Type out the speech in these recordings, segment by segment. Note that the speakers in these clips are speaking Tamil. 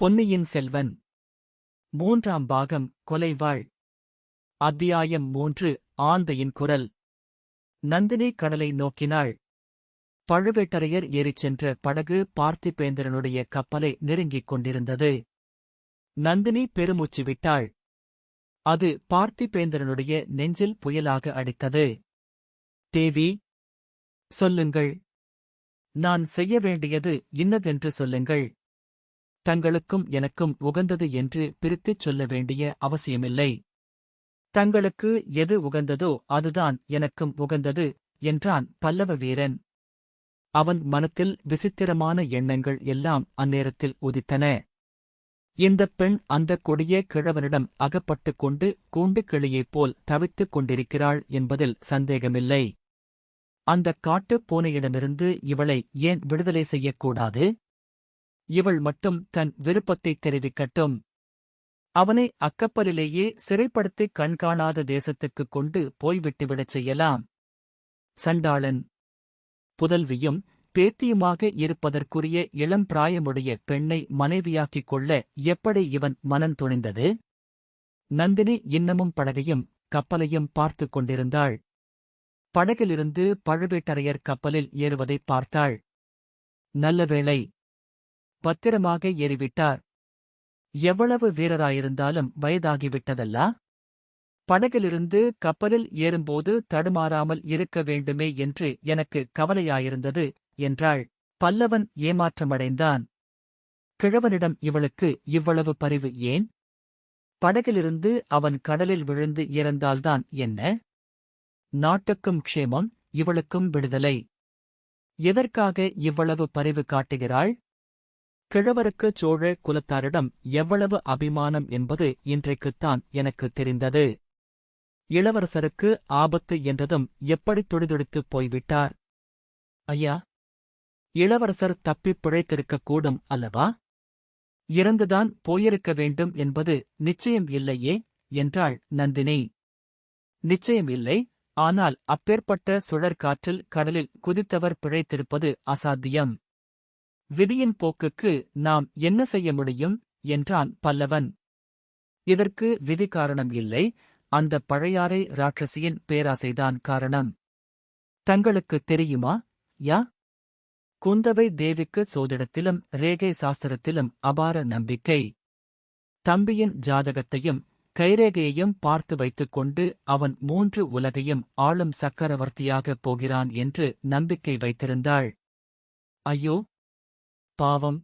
பொன்னியின் செல்வன். மூன்றாம் பாகம் கொலைவாள். அத்தியாயம் மூன்று ஆந்தையின் குரல். நந்தினி கடலை நோக்கினாள். பழுவேட்டரையர் ஏறிச் சென்ற படகு பார்த்திபேந்திரனுடைய கப்பலை நெருங்கிக் கொண்டிருந்தது. நந்தினி பெருமூச்சு விட்டாள். அது பார்த்திபேந்திரனுடைய நெஞ்சில் புயலாக அடித்தது. தேவி சொல்லுங்கள். நான் செய்ய வேண்டியது இன்னதென்று சொல்லுங்கள். தங்களுக்கும் எனக்கும் உகந்தது என்று பிரித்துச் சொல்ல வேண்டிய அவசியமில்லை. தங்களுக்கு எது உகந்ததோ அதுதான் எனக்கும் உகந்தது என்றான் பல்லவ வீரன். அவன் மனத்தில் விசித்திரமான எண்ணங்கள் எல்லாம் அந்நேரத்தில் உதித்தன. இந்தப் பெண் அந்தக் கொடிய கிழவனிடம் அகப்பட்டுக் கொண்டு கூண்டு கிளியைப் போல் தவித்துக் கொண்டிருக்கிறாள் என்பதில் சந்தேகமில்லை. அந்தக் காட்டுப் பூனையிடமிருந்து இவளை ஏன் விடுதலை செய்யக்கூடாது இவள் மட்டும் தன் விருப்பத்தைத் தெரிவிக்கட்டும். அவனை அக்கப்பலிலேயே சிறைப்படுத்தி கண்காணாத தேசத்துக்குக் கொண்டு போய்விட்டுவிடச் செய்யலாம். சண்டாளன். புதல்வியும் பேத்தியுமாக இருப்பதற்குரிய இளம் பிராயமுடைய பெண்ணை மனைவியாக்கிக் கொள்ள எப்படி இவன் மனம் துணிந்தது? நந்தினி இன்னமும் படகையும் கப்பலையும் பார்த்துக் கொண்டிருந்தாள். படகிலிருந்து பழுவேட்டரையர் கப்பலில் ஏறுவதைப் பார்த்தாள். நல்ல வேளை பத்திரமாக ஏறிவிட்டார். எவ்வளவு வீரராயிருந்தாலும் வயதாகிவிட்டதல்லா? படகிலிருந்து கப்பலில் ஏறும்போது தடுமாறாமல் இருக்க வேண்டுமே என்று எனக்கு கவலையாயிருந்தது என்றாள். பல்லவன் ஏமாற்றமடைந்தான். கிழவனிடம் இவளுக்கு இவ்வளவு பரிவு ஏன்? படகிலிருந்து அவன் கடலில் விழுந்து இறந்தால்தான் என்ன? நாட்டுக்கும் க்ஷேமம் இவளுக்கும் விடுதலை. எதற்காக இவ்வளவு பரிவு காட்டுகிறாள்? கிழவருக்கு சோழ குலத்தாரிடம் எவ்வளவு அபிமானம் என்பது இன்றைக்குத்தான் எனக்கு தெரிந்தது. இளவரசருக்கு ஆபத்து என்றதும் எப்படி துடிதுடித்துப் போய்விட்டார்? ஐயா இளவரசர் தப்பிப் பிழைத்திருக்கக்கூடும் அல்லவா? இறந்துதான் போயிருக்க வேண்டும் என்பது நிச்சயம் இல்லையே என்றாள் நந்தினி. நிச்சயம் இல்லை. ஆனால் அப்பேற்பட்ட சுழற்காற்றில் கடலில் குதித்தவர் பிழைத்திருப்பது அசாத்தியம். விதியின் போக்குக்கு நாம் என்ன செய்ய முடியும்? என்றான் பல்லவன். இதற்கு விதி காரணம் இல்லை. அந்த பழையாறை ராட்சசியின் பேராசைதான் காரணம். தங்களுக்கு தெரியுமா? யா. குந்தவை தேவிக்கு சோதிடத்திலும் ரேகை சாஸ்திரத்திலும் அபார நம்பிக்கை. தம்பியின் ஜாதகத்தையும் கைரேகையையும் பார்த்து வைத்துக் கொண்டு அவன் மூன்று உலகையும் ஆளும் சக்கரவர்த்தியாகப் போகிறான் என்று நம்பிக்கை வைத்திருந்தாள். ஐயோ! பாவம்.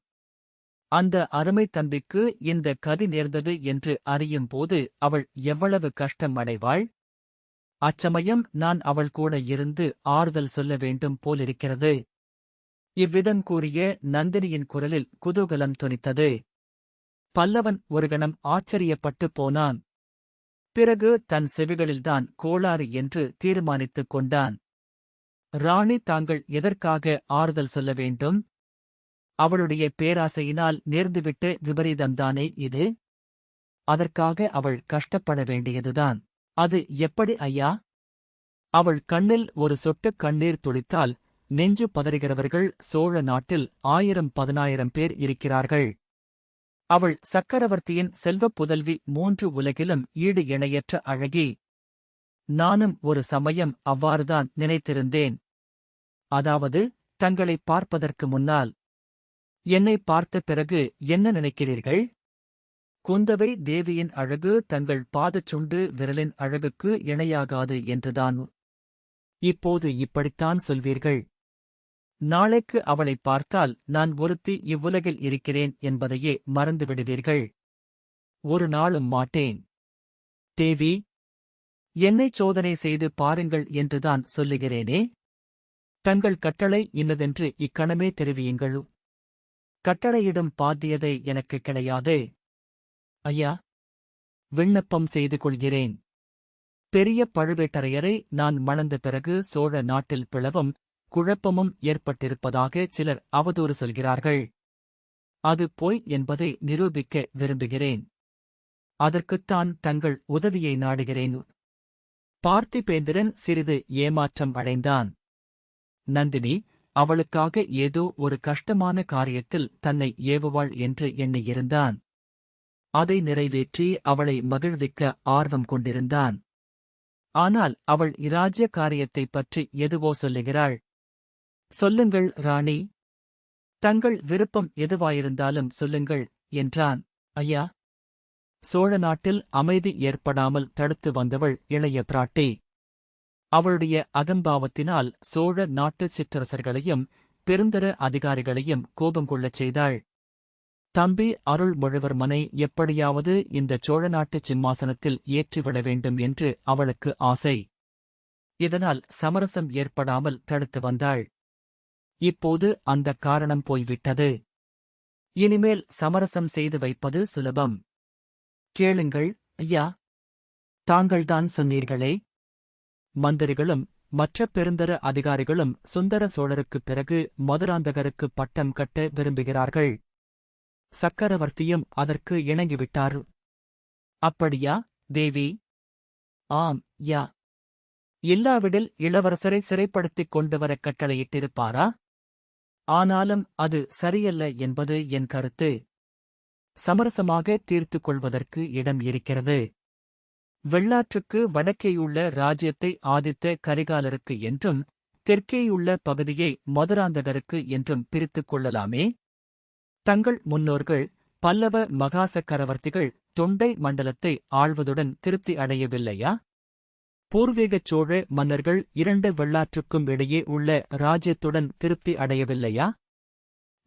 அந்த அருமை தம்பிக்கு இந்த கதி நேர்ந்தது என்று அறியும் போது அவள் எவ்வளவு கஷ்டம் அடைவாள் அச்சமயம் நான் அவள் கூட இருந்து ஆறுதல் சொல்ல வேண்டும் போலிருக்கிறது. இவ்விதம் கூறிய நந்தினியின் குரலில் குதூகலம் துணித்தது. பல்லவன் ஒரு கணம் ஆச்சரியப்பட்டு போனான். பிறகு தன் செவிகளில்தான் கோளாறு என்று தீர்மானித்துக் கொண்டான். ராணி தாங்கள் எதற்காக ஆறுதல் சொல்ல வேண்டும்? அவளுடைய பேராசையினால் நேர்ந்துவிட்ட விபரீதம்தானே இது? அதற்காக அவள் கஷ்டப்பட வேண்டியதுதான். அது எப்படி ஐயா? அவள் கண்ணில் ஒரு சொட்டு கண்ணீர் துளித்தால் நெஞ்சு பதறுகிறவர்கள் சோழ நாட்டில் ஆயிரம் பதினாயிரம் பேர் இருக்கிறார்கள். அவள் சக்கரவர்த்தியின் செல்வப் புதல்வி மூன்று உலகிலும் ஈடு இணையற்ற அழகி. நானும் ஒரு சமயம் அவ்வாறுதான் நினைத்திருந்தேன். அதாவது தங்களை பார்ப்பதற்கு முன்னால் என்னை பார்த்த பிறகு என்ன நினைக்கிறீர்கள்? குந்தவை தேவியின் அழகு தங்கள் பாதச்சுண்டு விரலின் அழகுக்கு இணையாகாது என்றுதான். இப்போது இப்படித்தான் சொல்வீர்கள். நாளைக்கு அவளைப் பார்த்தால் நான் ஒருத்தி இவ்வுலகில் இருக்கிறேன் என்பதையே மறந்துவிடுவீர்கள். ஒரு நாளும் மாட்டேன். தேவி என்னை சோதனை செய்து பாருங்கள் என்றுதான் சொல்லுகிறேனே. தங்கள் கட்டளை இன்னதென்று இக்கணமே தெரிவியுங்கள். கட்டளையிடும் பாத்தியதை எனக்கு கிடையாது. ஐயா விண்ணப்பம் செய்து கொள்கிறேன். பெரிய பழுவேட்டரையரை நான் மணந்த பிறகு சோழ நாட்டில் பிளவும் குழப்பமும் ஏற்பட்டிருப்பதாக சிலர் அவதூறு சொல்கிறார்கள். அது பொய் என்பதை நிரூபிக்க விரும்புகிறேன். அதற்குத்தான் தங்கள் உதவியை நாடுகிறேன். பார்த்திபேந்திரன் சிறிது ஏமாற்றம் அடைந்தான். நந்தினி அவளுக்காக ஏதோ ஒரு கஷ்டமான காரியத்தில் தன்னை ஏவுவாள் என்று எண்ணியிருந்தான். அதை நிறைவேற்றி அவளை மகிழ்விக்க ஆர்வம் கொண்டிருந்தான். ஆனால் அவள் இராஜ்ய காரியத்தைப் பற்றி எதுவோ சொல்லுகிறாள். சொல்லுங்கள் ராணி. தங்கள் விருப்பம் எதுவாயிருந்தாலும் சொல்லுங்கள் என்றான். ஐயா சோழ நாட்டில் அமைதி ஏற்படாமல் தடுத்து வந்தவள் இளைய பிராட்டி. அவளுடைய அகம்பாவத்தினால் சோழ நாட்டு சிற்றரசர்களையும் பெருந்தர அதிகாரிகளையும் கோபம் கொள்ளச் செய்தாள். தம்பி அருள்மொழிவர்மனை எப்படியாவது இந்த சோழ நாட்டுச் சிம்மாசனத்தில் ஏற்றிவிட வேண்டும் என்று அவளுக்கு ஆசை. இதனால் சமரசம் ஏற்படாமல் தடுத்து வந்தாள். இப்போது அந்த காரணம் போய்விட்டது. இனிமேல் சமரசம் செய்து வைப்பது சுலபம். கேளுங்கள் ஐயா. தாங்கள்தான் சொன்னீர்களே. மந்திரிகளும் மற்ற பெருந்தர அதிகாரிகளும் சுந்தர சோழருக்குப் பிறகு மதுராந்தகருக்கு பட்டம் கட்ட விரும்புகிறார்கள். சக்கரவர்த்தியும் அதற்கு இணங்கிவிட்டார். அப்படியா தேவி? ஆம் யா. இல்லாவிடில் இளவரசரை சிறைப்படுத்திக் கொண்டு வர கட்டளையிட்டிருப்பாரா? ஆனாலும் அது சரியல்ல என்பது என் கருத்து. சமரசமாக தீர்த்துக் கொள்வதற்கு இடம் இருக்கிறது. வெள்ளாற்றுக்கு வடக்கேயுள்ள ராஜ்யத்தை ஆதித்த கரிகாலருக்கு என்றும் தெற்கேயுள்ள பகுதியை மதுராந்தகருக்கு என்றும் பிரித்துக் கொள்ளலாமே? தங்கள் முன்னோர்கள் பல்லவ மகாசக்கரவர்த்திகள் தொண்டை மண்டலத்தை ஆள்வதுடன் திருப்தி அடையவில்லையா? பூர்வீகச் சோழ மன்னர்கள் இரண்டு வெள்ளாற்றுக்கும் இடையே உள்ள ராஜ்யத்துடன் திருப்தி அடையவில்லையா?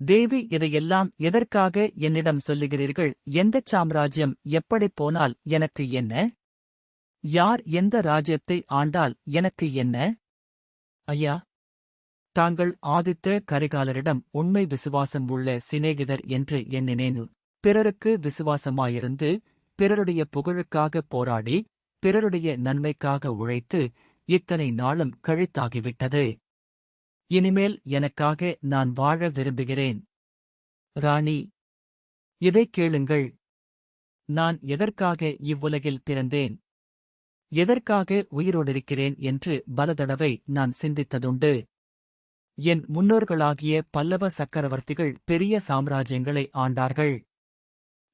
தேவி இதையெல்லாம் எதற்காக என்னிடம் சொல்லுகிறீர்கள்? எந்தச் சாம்ராஜ்யம் எப்படிப் போனால் எனக்கு என்ன? யார் எந்த ராஜ்யத்தை ஆண்டால் எனக்கு என்ன? ஐயா தாங்கள் ஆதித்த கரிகாலரிடம் உண்மை விசுவாசம் உள்ள சிநேகிதர் என்று எண்ணினேன். பிறருக்கு விசுவாசமாயிருந்து பிறருடைய புகழுக்காக போராடி பிறருடைய நன்மைக்காக உழைத்து இத்தனை நாளும் கழித்தாகிவிட்டது. இனிமேல் எனக்காக நான் வாழ விரும்புகிறேன். ராணி இதைக் கேளுங்கள். நான் எதற்காக இவ்வுலகில் பிறந்தேன்? எதற்காக உயிரோடிருக்கிறேன் என்று பல தடவை நான் சிந்தித்ததுண்டு. என் முன்னோர்களாகிய பல்லவ சக்கரவர்த்திகள் பெரிய சாம்ராஜ்யங்களை ஆண்டார்கள்.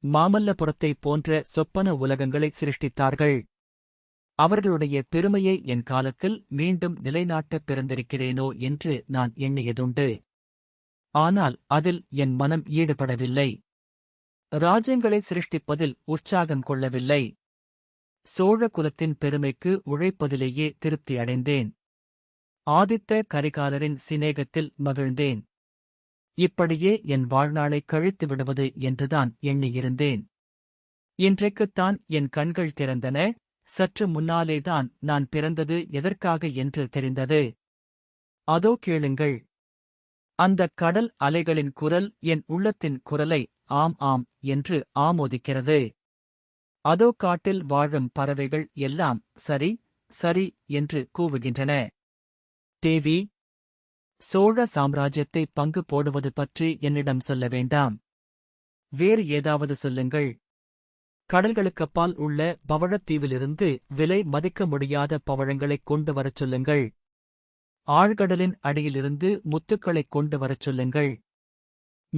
மாமல்லபுரத்தைப் போன்ற சொப்பன உலகங்களை சிருஷ்டித்தார்கள். அவர்களுடைய பெருமையை என் காலத்தில் மீண்டும் நிலைநாட்டப் பிறந்திருக்கிறேனோ என்று நான் எண்ணியதுண்டு. ஆனால் அதில் என் மனம் ஈடுபடவில்லை. ராஜ்யங்களை சிருஷ்டிப்பதில் உற்சாகம் கொள்ளவில்லை. சோழ குலத்தின் பெருமைக்கு உழைப்பதிலேயே திருப்தி அடைந்தேன் ஆதித்த கரிகாலரின் சிநேகத்தில் மகிழ்ந்தேன். இப்படியே என் வாழ்நாளை கழித்து விடுவது என்றுதான் எண்ணியிருந்தேன். இன்றைக்குத்தான் என் கண்கள் திறந்தன. சற்று முன்னாலேதான் நான் பிறந்தது எதற்காக என்று தெரிந்தது. அதோ கேளுங்கள். அந்தக் கடல் அலைகளின் குரல் என் உள்ளத்தின் குரலை ஆம் ஆம் என்று ஆமோதிக்கிறது. அதோ காட்டில் வாழும் பறவைகள் எல்லாம் சரி சரி என்று கூவுகின்றன. தேவி சோழ சாம்ராஜ்யத்தை பங்கு போடுவது பற்றி என்னிடம் சொல்ல வேண்டாம். வேறு ஏதாவது சொல்லுங்கள். கடல்களுக்கப்பால் உள்ள பவழத்தீவிலிருந்து விலை மதிக்க முடியாத பவழங்களைக் கொண்டு வரச் சொல்லுங்கள். ஆழ்கடலின் அடியிலிருந்து முத்துக்களைக் கொண்டு வரச் சொல்லுங்கள்.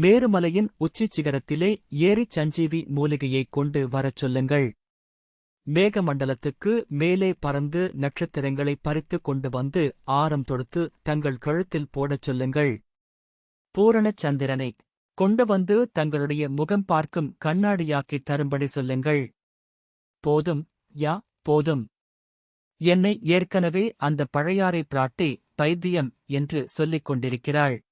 மேருமலையின் உச்சிச் சிகரத்திலே ஏரிச் சஞ்சீவி மூலிகையைக் கொண்டு வரச் சொல்லுங்கள். மேகமண்டலத்துக்கு மேலே பறந்து நட்சத்திரங்களை பறித்துக் கொண்டு வந்து ஆரம் தொடுத்து தங்கள் கழுத்தில் போடச் சொல்லுங்கள். பூரணச் சந்திரனை கொண்டு வந்து தங்களுடைய முகம் பார்க்கும் கண்ணாடியாக்கித் தரும்படி சொல்லுங்கள். போதும் யா போதும். என்னை ஏற்கனவே அந்த பழையாறை பிராட்டி பைத்தியம் என்று சொல்லிக் கொண்டிருக்கிறாள்.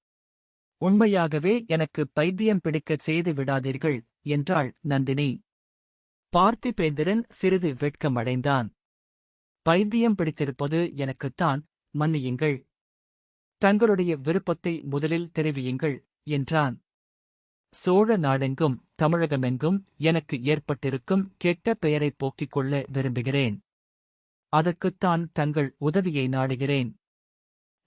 உண்மையாகவே எனக்கு பைத்தியம் பிடிக்கச் செய்து விடாதீர்கள் என்றாள் நந்தினி. பார்த்திபேந்திரன் சிறிது வெட்கமடைந்தான். பைத்தியம் பிடித்திருப்பது எனக்குத்தான் மன்னியுங்கள். தங்களுடைய விருப்பத்தை முதலில் தெரிவியுங்கள் என்றான். சோழ நாடெங்கும் தமிழகமெங்கும் எனக்கு ஏற்பட்டிருக்கும் கெட்ட பெயரைப் போக்கிக் கொள்ள விரும்புகிறேன். அதற்குத்தான் தங்கள் உதவியை நாடுகிறேன்.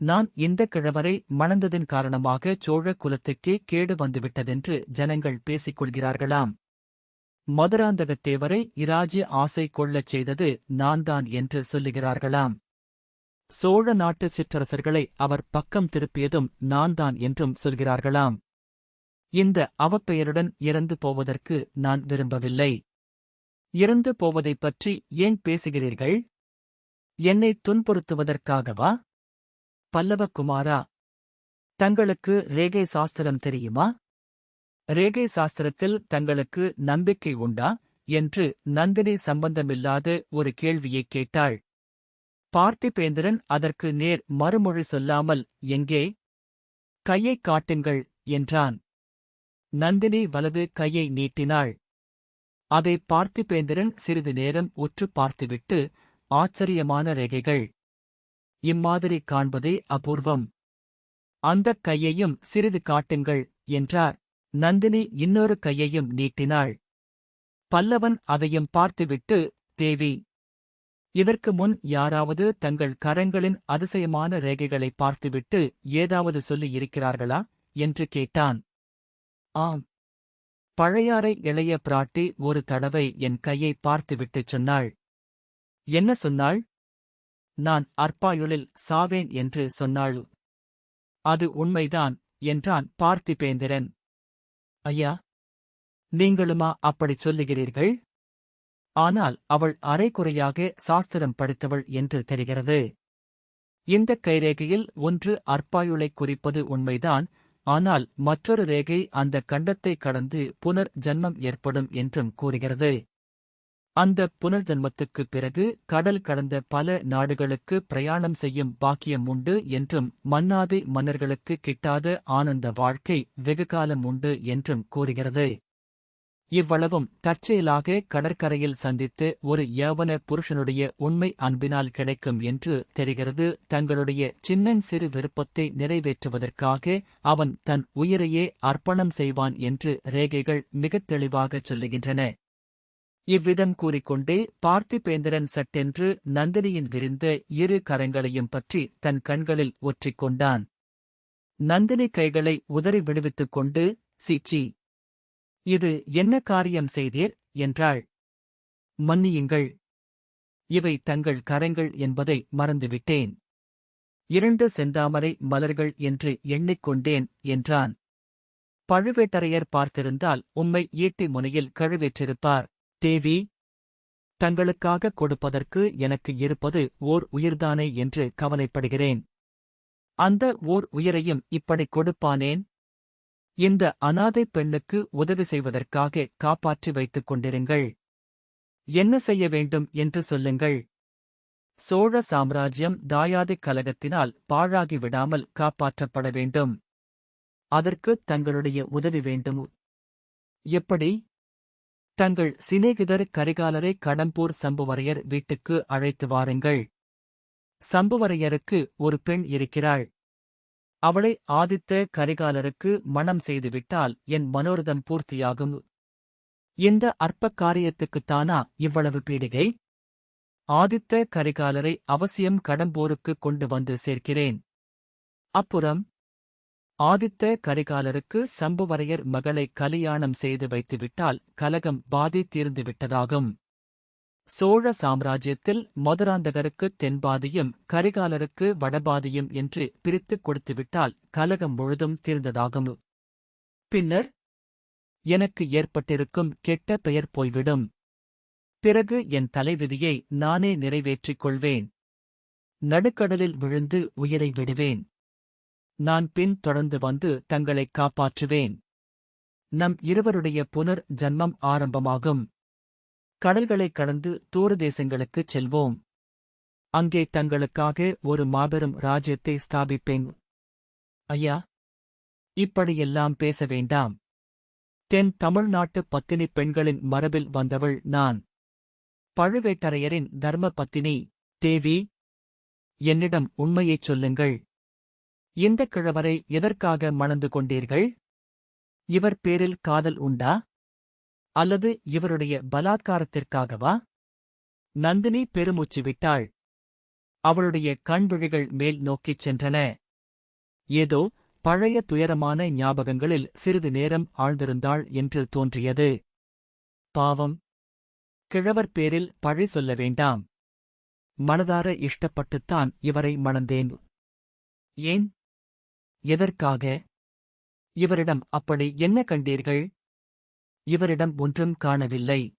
நான் இந்த கிழவரை மணந்ததின் காரணமாக சோழ குலத்துக்கே கேடு வந்துவிட்டதென்று ஜனங்கள் பேசிக் கொள்கிறார்களாம் மதுராந்தகத்தேவரை இராஜ்ய ஆசை கொள்ளச் செய்தது நான்தான் என்று சொல்லுகிறார்களாம். சோழ நாட்டு சிற்றரசர்களை அவர் பக்கம் திருப்பியதும் நான்தான் என்றும் சொல்கிறார்களாம். இந்த அவப்பெயருடன் இறந்து போவதற்கு நான் விரும்பவில்லை. இறந்து போவதைப் பற்றி ஏன் பேசுகிறீர்கள்? என்னை துன்புறுத்துவதற்காகவா? பல்லவகுமாரா? தங்களுக்கு ரேகை சாஸ்திரம் தெரியுமா? ரேகை சாஸ்திரத்தில் தங்களுக்கு நம்பிக்கை உண்டா? என்று நந்தினி சம்பந்தமில்லாத ஒரு கேள்வியைக் கேட்டாள். பார்த்திபேந்திரன் அதற்கு நேர் மறுமொழி சொல்லாமல் எங்கே? கையைக் காட்டுங்கள் என்றான். நந்தினி வலது கையை நீட்டினாள். அதை பார்த்திபேந்திரன் சிறிது நேரம் உற்று பார்த்துவிட்டு ஆச்சரியமான ரேகைகள்! இம்மாதிரி காண்பதே அபூர்வம். அந்தக் கையையும் சிறிது காட்டுங்கள் என்றார். நந்தினி இன்னொரு கையையும் நீட்டினாள். பல்லவன் அதையும் பார்த்துவிட்டு தேவி இதற்கு முன் யாராவது தங்கள் கரங்களின் அதிசயமான ரேகைகளை பார்த்துவிட்டு ஏதாவது சொல்லி இருக்கிறார்களா? என்று கேட்டான். ஆம். பழையாறை இளைய பிராட்டி ஒரு தடவை என் கையை பார்த்துவிட்டுச் சொன்னாள். என்ன சொன்னாள்? நான் அற்பாயுளில் சாவேன் என்று சொன்னாள். அது உண்மைதான் என்றான் பார்த்திபேந்திரன். ஐயா நீங்களுமா அப்படிச் சொல்லுகிறீர்கள்? ஆனால் அவள் அரைக்குறையாக சாஸ்திரம் படித்தவள் என்று தெரிகிறது. இந்தக் கைரேகையில் ஒன்று அற்பாயுளைக் குறிப்பது உண்மைதான் ஆனால் மற்றொரு ரேகை அந்த கண்டத்தை கடந்து புனர் ஜன்மம் ஏற்படும் என்றும் கூறுகிறது. அந்த புனர்ஜன்மத்துக்கு பிறகு கடல் கடந்த பல நாடுகளுக்கு பிரயாணம் செய்யும் பாக்கியம் உண்டு என்றும் மன்னாதி மன்னர்களுக்கு கிட்டாத ஆனந்த வாழ்க்கை வெகுகாலம் உண்டு என்றும் கூறுகிறது. இவ்வளவும் தற்செயலாக கடற்கரையில் சந்தித்து ஒரு யவன புருஷனுடைய உண்மை அன்பினால் கிடைக்கும் என்று தெரிகிறது. தங்களுடைய சின்னன் சிறு விருப்பத்தை நிறைவேற்றுவதற்காக அவன் தன் உயிரையே அர்ப்பணம் செய்வான் என்று ரேகைகள் மிகத் தெளிவாகச் சொல்லுகின்றன. இவ்விதம் கூறிக்கொண்டே பார்த்திபேந்திரன் சட்டென்று நந்தினியின் விரிந்த இரு கரங்களையும் பற்றி தன் கண்களில் ஒற்றிக் கொண்டான் நந்தினி கைகளை உதறி விடுவித்துக் கொண்டு சீச்சி இது என்ன காரியம் செய்தீர்? என்றாள். மன்னியுங்கள். இவை தங்கள் கரங்கள் என்பதை மறந்துவிட்டேன். இரண்டு செந்தாமரை மலர்கள் என்று எண்ணிக்கொண்டேன் என்றான். பழுவேட்டரையர் பார்த்திருந்தால் உம்மை ஈட்டி முனையில் கழுவேற்றிருப்பார். தேவி தங்களுக்காக கொடுப்பதற்கு எனக்கு இருப்பது ஓர் உயிர்தானே என்று கவலைப்படுகிறேன். அந்த ஓர் உயிரையும் இப்படி கொடுப்பானேன்? இந்த அனாதை பெண்ணுக்கு உதவி செய்வதற்காக காப்பாற்றி வைத்துக் கொண்டிருங்கள். என்ன செய்ய வேண்டும் என்று சொல்லுங்கள். சோழ சாம்ராஜ்யம் தாயாதிக் கலகத்தினால் பாழாகி விடாமல் காப்பாற்றப்பட வேண்டும். அதற்கு தங்களுடைய உதவி வேண்டும்? எப்படி? தங்கள் சிநேகிதர் கரிகாலரை கடம்பூர் சம்புவரையர் வீட்டுக்கு அழைத்து வாருங்கள். சம்புவரையருக்கு ஒரு பெண் இருக்கிறாள். அவளை ஆதித்த கரிகாலருக்கு மணம் செய்துவிட்டால் என் மனோரதம் பூர்த்தியாகும். இந்த அற்ப காரியத்துக்குத்தானா இவ்வளவு பீடிகை? ஆதித்த கரிகாலரை அவசியம் கடம்பூருக்கு கொண்டு வந்து சேர்க்கிறேன். அப்புறம்? ஆதித்த கரிகாலருக்கு சம்புவரையர் மகளை கலியாணம் செய்து வைத்துவிட்டால் கலகம் பாதி தீர்ந்துவிட்டதாகும். சோழ சாம்ராஜ்யத்தில் மதுராந்தகருக்கு தென்பாதியும் கரிகாலருக்கு வடபாதியும் என்று பிரித்துக் கொடுத்துவிட்டால் கலகம் முழுதும் தீர்ந்ததாகும். பின்னர் எனக்கு ஏற்பட்டிருக்கும் கெட்ட பெயர் போய்விடும். பிறகு என் தலைவிதியை நானே நிறைவேற்றிக் கொள்வேன். நடுக்கடலில் விழுந்து உயிரை விடுவேன். நான் பின் தொடர்ந்து வந்து தங்களைக் காப்பாற்றுவேன். நம் இருவருடைய புனர் ஜன்மம் ஆரம்பமாகும். கடல்களைக் கடந்து தூர தேசங்களுக்குச் செல்வோம். அங்கே தங்களுக்காக ஒரு மாபெரும் ராஜ்யத்தை ஸ்தாபிப்பேன். ஐயா இப்படியெல்லாம் பேச வேண்டாம். தென் தமிழ்நாட்டு பத்தினி பெண்களின் மரபில் வந்தவள் நான். பழுவேட்டரையரின் தர்ம பத்தினி தேவி. என்னிடம் உண்மையைச் சொல்லுங்கள். இந்த கிழவரை எதற்காக மணந்து கொண்டீர்கள்? இவர் பேரில் காதல் உண்டா? அல்லது இவருடைய பலாத்காரத்திற்காகவா? நந்தினி பெருமூச்சு விட்டாள். அவளுடைய கண்விழிகள் மேல் நோக்கிச் சென்றன. ஏதோ பழைய துயரமான ஞாபகங்களில் சிறிது நேரம் ஆழ்ந்திருந்தாள் என்று தோன்றியது. பாவம். கிழவர் பேரில் பழி சொல்ல வேண்டாம். மனதார இஷ்டப்பட்டுத்தான் இவரை மணந்தேன். ஏன்? எதற்காக? இவரிடம் அப்படி என்ன கண்டீர்கள்? இவரிடம் ஒன்றும் காணவில்லை.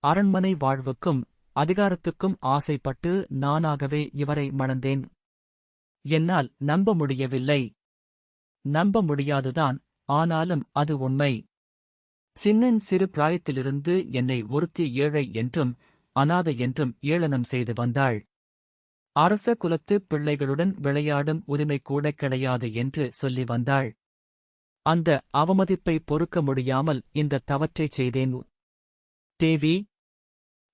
அரண்மனை வாழ்வுக்கும் அதிகாரத்துக்கும் ஆசைப்பட்டு நானாகவே இவரை மணந்தேன். என்னால் நம்ப முடியவில்லை. நம்ப முடியாதுதான் ஆனாலும் அது உண்மை. சின்னன் சிறு பிராயத்திலிருந்து என்னை ஒருத்தி ஏழை என்றும் அனாதை என்றும் ஏளனம் செய்து வந்தாள். அரச குலத்து பிள்ளைகளுடன் விளையாடும் உரிமை கூட கிடையாது என்று சொல்லி வந்தாள். அந்த அவமதிப்பை பொறுக்க முடியாமல் இந்த தவற்றைச் செய்தேன். தேவி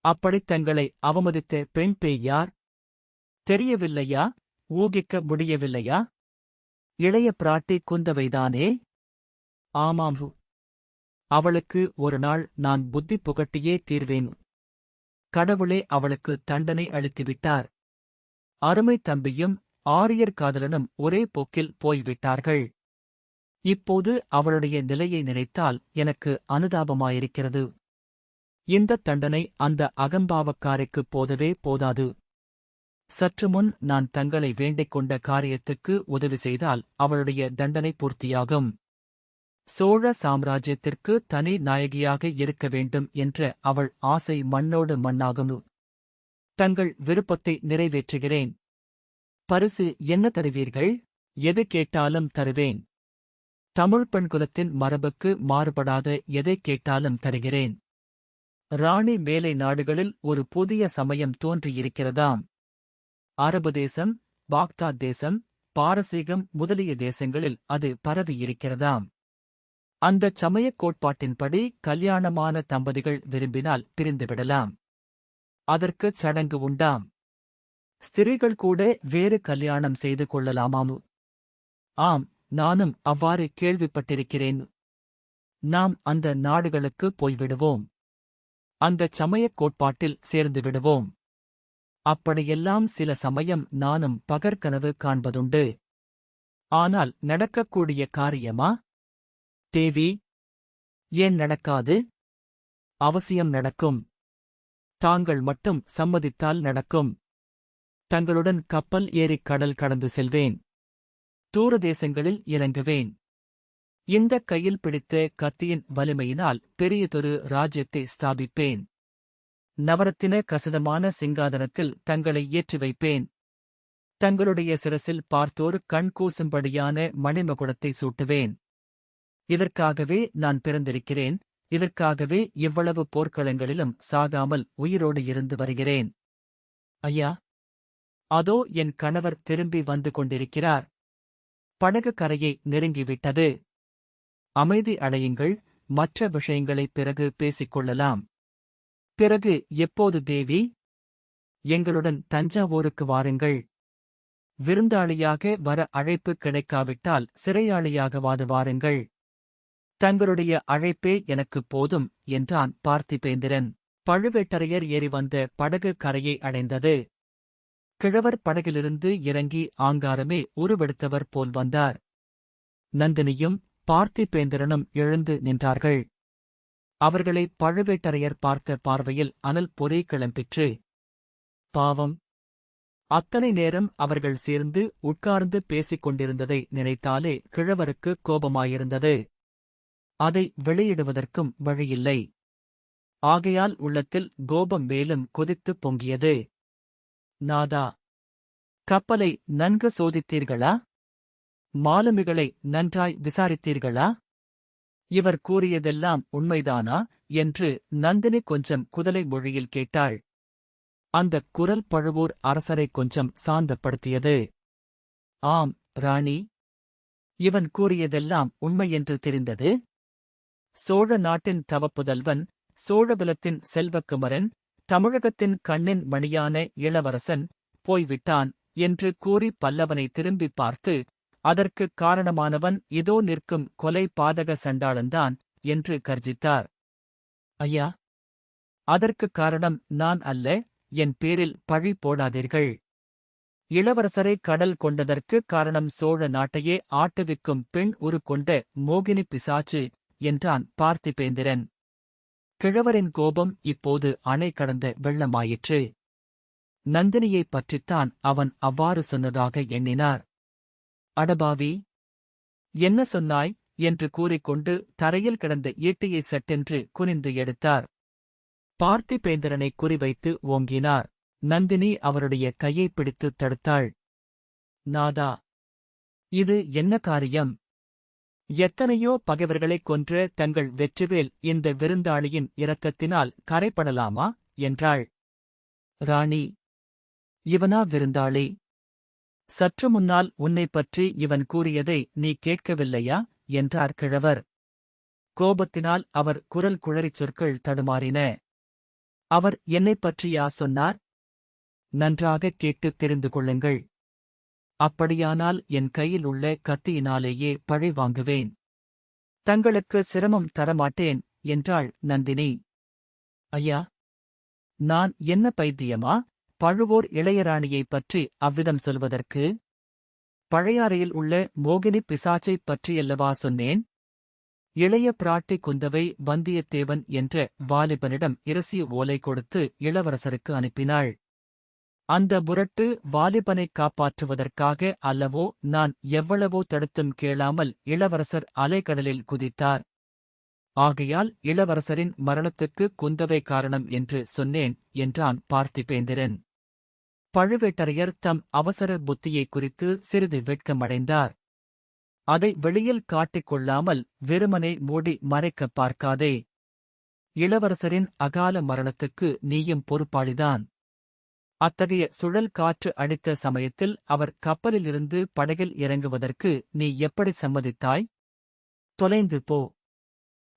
அப்படித் தங்களை அவமதித்த பெண் பேய் யார்? தெரியவில்லையா? ஊகிக்க முடியவில்லையா? இளைய பிராட்டி குந்தவைதானே? ஆமாம். அவளுக்கு ஒரு நாள் நான் புத்தி புகட்டியே தீர்வேன். கடவுளே அவளுக்கு தண்டனை அளித்துவிட்டார். அருமை தம்பியும் ஆரியர் காதலனும் ஒரே போக்கில் போய்விட்டார்கள். இப்போது அவளுடைய நிலையை நினைத்தால் எனக்கு அனுதாபமாயிருக்கிறது. இந்த தண்டனை அந்த அகம்பாவக்காரைக்குப் போதவே போதாது. சற்று முன் நான் தங்களை வேண்டிக் கொண்ட காரியத்துக்கு உதவி செய்தால் அவளுடைய தண்டனை பூர்த்தியாகும். சோழ சாம்ராஜ்யத்திற்கு தனி நாயகியாக இருக்க வேண்டும் என்ற அவள் ஆசை மண்ணோடு மண்ணாகும்? தங்கள் விருப்பத்தை நிறைவேற்றுகிறேன். பரிசு என்ன தருவீர்கள்? எது கேட்டாலும் தருவேன். தமிழ் பெண்குலத்தின் மரபுக்கு மாறுபடாத எதை கேட்டாலும் தருகிறேன். ராணி மேலை நாடுகளில் ஒரு புதிய சமயம் தோன்றியிருக்கிறதாம். அரபு தேசம் பாக்தாத் தேசம் பாரசீகம் முதலிய தேசங்களில் அது பரவியிருக்கிறதாம். அந்தச் சமயக் கோட்பாட்டின்படி கல்யாணமான தம்பதிகள் விரும்பினால் பிரிந்துவிடலாம். அதற்குச் சடங்கு உண்டாம். ஸ்திரீகள் கூட வேறு கல்யாணம் செய்து கொள்ளலாமாமு? ஆம் நானும் அவ்வாறு கேள்விப்பட்டிருக்கிறேன். நாம் அந்த நாடுகளுக்கு போய்விடுவோம். அந்தச் சமயக் கோட்பாட்டில் சேர்ந்து விடுவோம். அப்படியெல்லாம் சில சமயம் நானும் பகற்கனவு காண்பதுண்டு. ஆனால் நடக்கக்கூடிய காரியமா? தேவி ஏன் நடக்காது? அவசியம் நடக்கும். தாங்கள் மட்டும் சம்மதித்தால் நடக்கும். தங்களுடன் கப்பல் ஏறிக் கடல் கடந்து செல்வேன். தூர தேசங்களில் இறங்குவேன். இந்த கையில் பிடித்த கத்தியின் வலிமையினால் பெரியதொரு ராஜ்யத்தை ஸ்தாபிப்பேன். நவரத்தின கசதமான சிங்காதனத்தில் தங்களை ஏற்றி வைப்பேன். தங்களுடைய சிரசில் பார்த்தோர் கண் கூசும்படியான மணிமகுடத்தை சூட்டுவேன். இதற்காகவே நான் பிறந்திருக்கிறேன். இதற்காகவே இவ்வளவு போர்க்களங்களிலும் சாகாமல் உயிரோடு இருந்து வருகிறேன். ஐயா அதோ என் கணவர் திரும்பி வந்து கொண்டிருக்கிறார். படகு கரையை நெருங்கிவிட்டது. அமைதி அடையுங்கள் மற்ற விஷயங்களை பிறகு பேசிக்கொள்ளலாம். பிறகு எப்போது தேவி? எங்களுடன் தஞ்சாவூருக்கு வாருங்கள். விருந்தாளியாக வர அழைப்பு கிடைக்காவிட்டால் சிறையாளியாகவாது வாருங்கள். தங்களுடைய அழைப்பே எனக்குப் போதும் என்றான் பார்த்திபேந்திரன். பழுவேட்டரையர் ஏறி வந்த படகு கரையை அடைந்தது. கிழவர் படகிலிருந்து இறங்கி ஆங்காரமே உருவெடுத்தவர் போல் வந்தார். நந்தினியும் பார்த்திபேந்திரனும் எழுந்து நின்றார்கள். அவர்களை பழுவேட்டரையர் பார்த்த பார்வையில் அனல் பொறி கிளம்பிற்று. பாவம். அத்தனை நேரம் அவர்கள் சேர்ந்து உட்கார்ந்து பேசிக் கொண்டிருந்ததை நினைத்தாலே கிழவருக்கு கோபமாயிருந்தது. அதை வெளியிடுவதற்கும் வழியில்லை. ஆகையால் உள்ளத்தில் கோபம் மேலும் கொதித்துப் பொங்கியது. நாதா கப்பலை நன்கு சோதித்தீர்களா? மாலுமிகளை நன்றாய் விசாரித்தீர்களா? இவர் கூறியதெல்லாம் உண்மைதானா? என்று நந்தினி கொஞ்சம் குதலை மொழியில் கேட்டாள். அந்தக் குரல் பழுவூர் அரசரை கொஞ்சம் சாந்தப்படுத்தியது. ஆம் ராணி. இவன் கூறியதெல்லாம் உண்மையென்று தெரிந்தது. சோழ நாட்டின் தவப்புதல்வன் சோழபுலத்தின் செல்வக்குமரன் தமிழகத்தின் கண்ணின் மணியான இளவரசன் போய்விட்டான் என்று கூறி பல்லவனை திரும்பிப் பார்த்து அதற்குக் காரணமானவன் இதோ நிற்கும் கொலை பாதக சண்டாளன்தான் என்று கர்ஜித்தார். ஐயா அதற்குக் காரணம் நான் அல்ல என் பேரில் பழி போடாதீர்கள். இளவரசரை கடல் கொண்டதற்கு காரணம் சோழ நாட்டையே ஆட்டுவிக்கும் பெண் உரு கொண்ட மோகினி பிசாச்சு என்றான் பார்த்திபேந்திரன். கிழவரின் கோபம் இப்போது அணை கடந்த வெள்ளமாயிற்று. நந்தினியைப் பற்றித்தான் அவன் அவ்வாறு சொன்னதாக எண்ணினார். அடபாவி! என்ன சொன்னாய்? என்று கூறிக்கொண்டு தரையில் கிடந்த ஈட்டியை சட்டென்று குனிந்து எடுத்தார். பார்த்திபேந்திரனை குறிவைத்து ஓங்கினார். நந்தினி அவருடைய கையைப் பிடித்து தடுத்தாள். நாதா! இது என்ன காரியம்? எத்தனையோ பகைவர்களைக் கொன்ற தங்கள் வெற்றிவேல் இந்த விருந்தாளியின் இரக்கத்தினால் கரைப்படலாமா? என்றாள். ராணி இவனா விருந்தாளி? சற்று முன்னால் உன்னைப் பற்றி இவன் கூறியதை நீ கேட்கவில்லையா? என்றார் கிழவர். கோபத்தினால் அவர் குரல் குழறிச் சொற்கள் தடுமாறின. அவர் என்னைப் பற்றியா சொன்னார்? நன்றாக கேட்டுத் தெரிந்து கொள்ளுங்கள். அப்படியானால் என் கையில் உள்ள கத்தியினாலேயே பழி வாங்குவேன். தங்களுக்கு சிரமம் தரமாட்டேன் என்றாள் நந்தினி. ஐயா நான் என்ன பைத்தியமா? பழுவோர் இளையராணியைப் பற்றி அவ்விதம் சொல்வதற்கு? பழையாறையில் உள்ள மோகினி பிசாச்சைப் பற்றியல்லவா சொன்னேன்? இளைய பிராட்டி குந்தவை வந்தியத்தேவன் என்ற வாலிபனிடம் இரசிய ஓலை கொடுத்து இளவரசருக்கு அனுப்பினாள். அந்த முரட்டு வாலிபனைக் காப்பாற்றுவதற்காக அல்லவோ நான் எவ்வளவோ தடுத்தும் கேளாமல் இளவரசர் அலைக்கடலில் குதித்தார். ஆகையால் இளவரசரின் மரணத்துக்கு குந்தவை காரணம் என்று சொன்னேன் என்றான் பார்த்திபேந்திரன். பழுவேட்டரையர் தம் அவசர புத்தியை குறித்து சிறிது வெட்கமடைந்தார். அதை வெளியில் காட்டிக் கொள்ளாமல் மூடி மறைக்கப் பார்க்காதே. இளவரசரின் அகால மரணத்துக்கு நீயும் பொறுப்பாளிதான். அத்தகைய சுழல் காற்று அடித்த சமயத்தில் அவர் கப்பலிலிருந்து படகில் இறங்குவதற்கு நீ எப்படி சம்மதித்தாய்? தொலைந்து போ.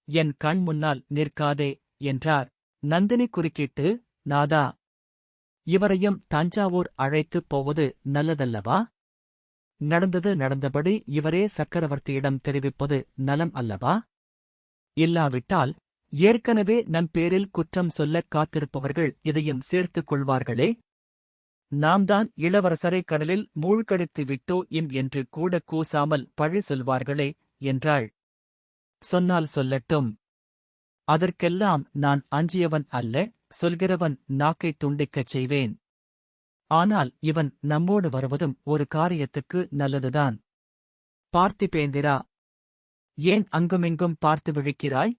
என் கண் முன்னால் நிற்காதே என்றார். நந்தினி குறுக்கிட்டு நாதா இவரையும் தஞ்சாவூர் அழைத்துப் போவது நல்லதல்லவா? நடந்தது நடந்தபடி இவரே சக்கரவர்த்தியிடம் தெரிவிப்பது நலம் அல்லவா? இல்லாவிட்டால் ஏற்கனவே நம் பேரில் குற்றம் சொல்லக் காத்திருப்பவர்கள் இதையும் சேர்த்துக் கொள்வார்களே? நாம் தான் இளவரசரை கடலில் மூழ்கடித்து விட்டோ என்று கூட கூசாமல் பழி சொல்வார்களே என்றாள். சொன்னால் சொல்லட்டும். அதற்கெல்லாம் நான் அஞ்சியவன் அல்ல சொல்கிறவன் நாக்கைத் துண்டிக்கச் செய்வேன். ஆனால் இவன் நம்மோடு வருவதும் ஒரு காரியத்துக்கு நல்லதுதான். பார்த்திபேந்திரா ஏன் அங்குமிங்கும் பார்த்து விழிக்கிறாய்?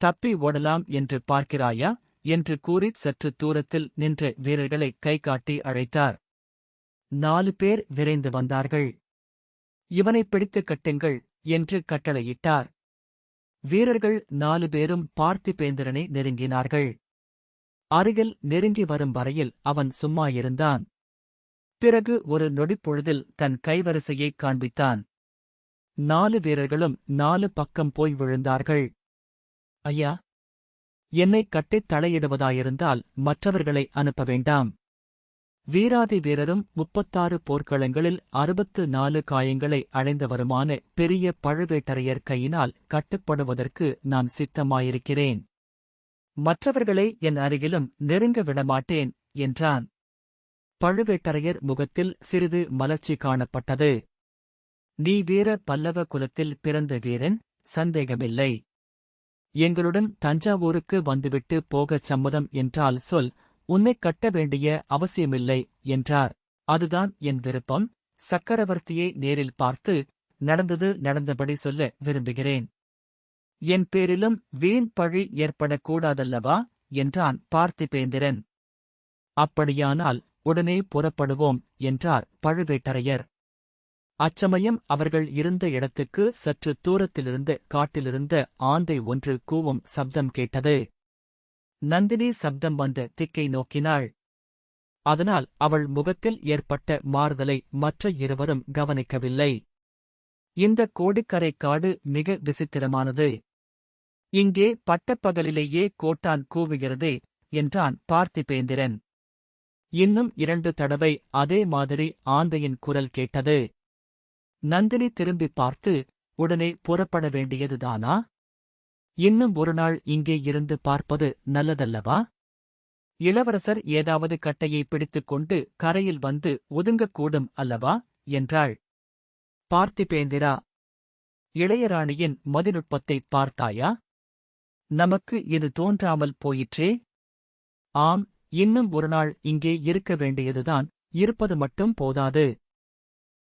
தப்பி ஓடலாம் என்று பார்க்கிறாயா? என்று கூறிச் சற்று தூரத்தில் நின்ற வீரர்களை கை காட்டி அழைத்தார். நாலு பேர் விரைந்து வந்தார்கள். இவனைப் பிடித்துக் கட்டுங்கள் என்று கட்டளையிட்டார். வீரர்கள் நாலு பேரும் பார்த்திபேந்திரனை நெருங்கினார்கள். அருகில் நெருங்கி வரும் வரையில் அவன் சும்மாயிருந்தான் பிறகு ஒரு நொடிப்பொழுதில் தன் கைவரிசையைக் காண்பித்தான். நாலு வீரர்களும் நாலு பக்கம் போய் விழுந்தார்கள். ஐயா என்னை கட்டித் தலையிடுவதாயிருந்தால் மற்றவர்களை அனுப்ப வேண்டாம். வீராதி வீரரும் முப்பத்தாறு போர்க்களங்களில் அறுபத்து நாலு காயங்களை அடைந்தவருமான பெரிய பழுவேட்டரையர் கையினால் கட்டுப்படுவதற்கு நான் சித்தமாயிருக்கிறேன். மற்றவர்களை என் அருகிலும் நெருங்க விடமாட்டேன் என்றான். பழுவேட்டரையர் முகத்தில் சிறிது மலர்ச்சி காணப்பட்டது. நீ வீர பல்லவ குலத்தில் பிறந்த வீரன் சந்தேகமில்லை. எங்களுடன் தஞ்சாவூருக்கு வந்துவிட்டு போகச் சம்மதம் என்றால் சொல் உன்னைக் கட்ட வேண்டிய அவசியமில்லை என்றார். அதுதான் என் விருப்பம். சக்கரவர்த்தியை நேரில் பார்த்து நடந்தது நடந்தபடி சொல்ல விரும்புகிறேன். என் பேரிலும் வீண் பழி ஏற்படக்கூடாதல்லவா? என்றான் பார்த்திபேந்திரன். அப்படியானால் உடனே புறப்படுவோம் என்றார் பழுவேட்டரையர். அச்சமயம் அவர்கள் இருந்த இடத்துக்கு சற்று தூரத்திலிருந்து காட்டிலிருந்த ஆந்தை ஒன்று கூவும் சப்தம் கேட்டது. நந்தினி சப்தம் வந்த திக்கை நோக்கினாள். அதனால் அவள் முகத்தில் ஏற்பட்ட மாறுதலை மற்ற இருவரும் கவனிக்கவில்லை. இந்த கோடிக்கரை காடு மிக விசித்திரமானது. இங்கே பட்டப்பகலிலேயே கோட்டான் கூவுகிறதே என்றான் பார்த்திபேந்திரன். இன்னும் இரண்டு தடவை அதே மாதிரி ஆந்தையின் குரல் கேட்டது. நந்தினி திரும்பிப் பார்த்து உடனே புறப்பட வேண்டியதுதானா இன்னும் ஒரு நாள் இங்கே இருந்து பார்ப்பது நல்லதல்லவா? இளவரசர் ஏதாவது கட்டையை பிடித்துக் கொண்டு கரையில் வந்து ஒதுங்கக்கூடும் அல்லவா? என்றாள். பார்த்திபேந்திரா இளையராணியின் மதிநுட்பத்தைப் பார்த்தாயா? நமக்கு இது தோன்றாமல் போயிற்றே? ஆம் இன்னும் ஒரு நாள் இங்கே இருக்க வேண்டியதுதான் இருப்பது மட்டும் போதாது.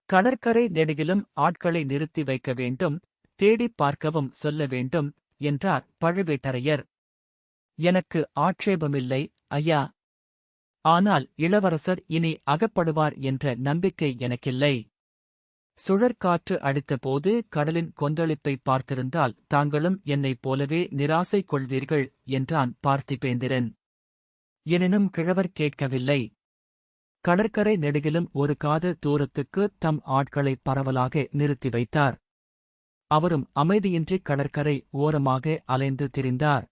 கடற்கரை நெடுகிலும் ஆட்களை நிறுத்தி வைக்க வேண்டும் தேடிப் பார்க்கவும் சொல்ல வேண்டும் என்றார் பழுவேட்டரையர். எனக்கு ஆட்சேபமில்லை ஐயா. ஆனால் இளவரசர் இனி அகப்படுவார் என்ற நம்பிக்கை எனக்கில்லை. சுழற்காற்று அடித்தபோது கடலின் கொந்தளிப்பை பார்த்திருந்தால் தாங்களும் என்னைப் போலவே நிராசை கொள்வீர்கள் என்றான் பார்த்திபேந்திரன். எனினும் கிழவர் கேட்கவில்லை. கடற்கரை நெடுகிலும் ஒரு காத தூரத்துக்கு தம் ஆட்களை பரவலாக நிறுத்தி வைத்தார். அவரும் அமைதியின்றி கடற்கரை ஓரமாக அலைந்து திரிந்தார்.